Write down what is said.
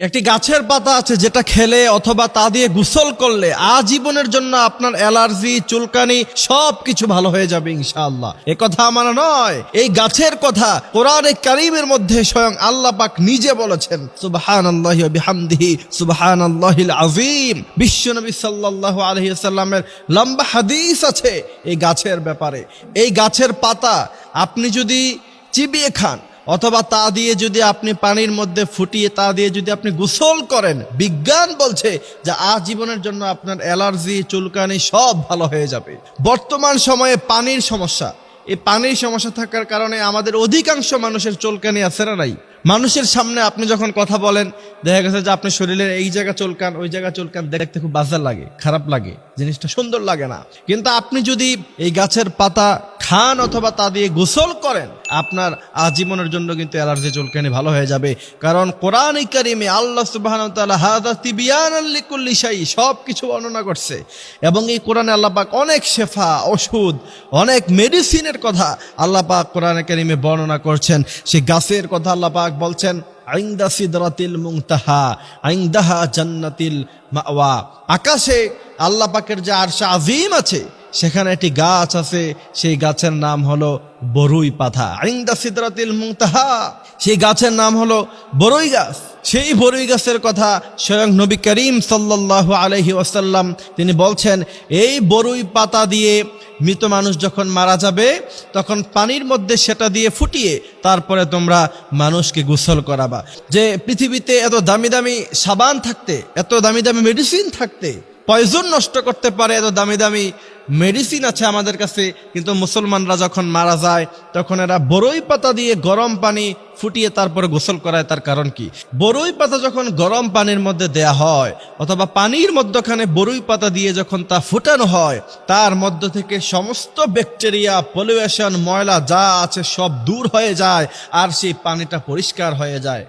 একটি গাছের পাতা আছে যেটা খেলে অথবা তা দিয়ে গোসল করলে আজীবনের জন্য আপনার অ্যালার্জি, চুলকানি সব কিছু ভালো হয়ে যাবে ইনশাআল্লাহ। এ কথা আমার নয়, এই গাছের কথা কোরআনে কারিমের মধ্যে স্বয়ং আল্লাহ পাক নিজে বলেছেন সুবহান আল্লাহ বিহামদিহি সুবহান আল্লাহিল আজিম বিশ্বনবী সাল্লাল্লাহু আলাইহি সাল্লামের লম্বা হাদিস আছে এই গাছের ব্যাপারে। এই গাছের পাতা আপনি যদি চিবিয়ে খান অথবা তা দিয়ে যদি আপনি পানির মধ্যে ফুটিয়ে, তা দিয়ে যদি আপনি গোসল করেন, বিজ্ঞান বলছে যে আজীবনের জন্য আপনার অ্যালার্জি, চুলকানি সব ভালো হয়ে যাবে। বর্তমান সময়ে পানির সমস্যা। এই পানির সমস্যা থাকার কারণে আমাদের অধিকাংশ মানুষের চুলকানি আছে না নাই? মানুষের সামনে আপনি যখন কথা বলেন, দেখা গেছে যে আপনি শরীরের এই জায়গা চলকান, ওই জায়গা চলকান, দেখতে খুব বাজার লাগে, খারাপ লাগে, জিনিসটা সুন্দর লাগে না। কিন্তু আপনি যদি এই গাছের পাতা খান অথবা তা দিয়ে গোসল করেন আপনার আজীবনের জন্য কিন্তু অ্যালার্জি চুলকানি ভালো হয়ে যাবে। কারণ কোরআন কারিমে আল্লাহ সুবাহ সব কিছু বর্ণনা করছে। এবং এই কোরআনে আল্লাহ পাক অনেক শেফা, ওষুধ, অনেক মেডিসিনের কথা আল্লাহ পাক কোরআন কারিমে বর্ণনা করছেন। সে গাছের কথা আল্লাহ পাক বলছেন, আইন্দা সিদরাতিল মুংতাহা আইন্দাহা জান্নাতিল মাওয়া। আকাশে আল্লাপাকের যে আরশা আজিম আছে সেখানে একটি গাছ আছে, সেই গাছের নাম হলো বরুই পাথা আইন্দা সিদরাতিল মুংতাহা সেই গাছের নাম হলো বরুই গাছ। সেই বরুই গাছের কথা স্বয়ং নবী করিম সাল্লাল্লাহু আলহি ওয়াসাল্লাম তিনি বলছেন, এই বরুই পাতা দিয়ে মৃত মানুষ যখন মারা যাবে, তখন পানির মধ্যে সেটা দিয়ে ফুটিয়ে তারপরে তোমরা মানুষকে গোসল করাবা। যে পৃথিবীতে এত দামি দামি সাবান থাকতে, এত দামি দামি মেডিসিন থাকতে পয়জন নষ্ট করতে পারে, এত দামি দামি মেডিসিন আছে আমাদের কাছে, কিন্তু মুসলমানরা যখন মারা যায়, তখন এরা বরই পাতা দিয়ে গরম পানি ফুটিয়ে তারপরে গোসল করায়, তার কারণ কি? বরই পাতা যখন গরম পানির মধ্যে দেয়া হয়, অথবা পানির মধ্যখানে বরই পাতা দিয়ে যখন তা ফুটানো হয়, তার মধ্য থেকে সমস্ত ব্যাকটেরিয়া পলিউশন ময়লা যা আছে সব দূর হয়ে যায়, আর সেই পানিটা পরিষ্কার হয়ে যায়।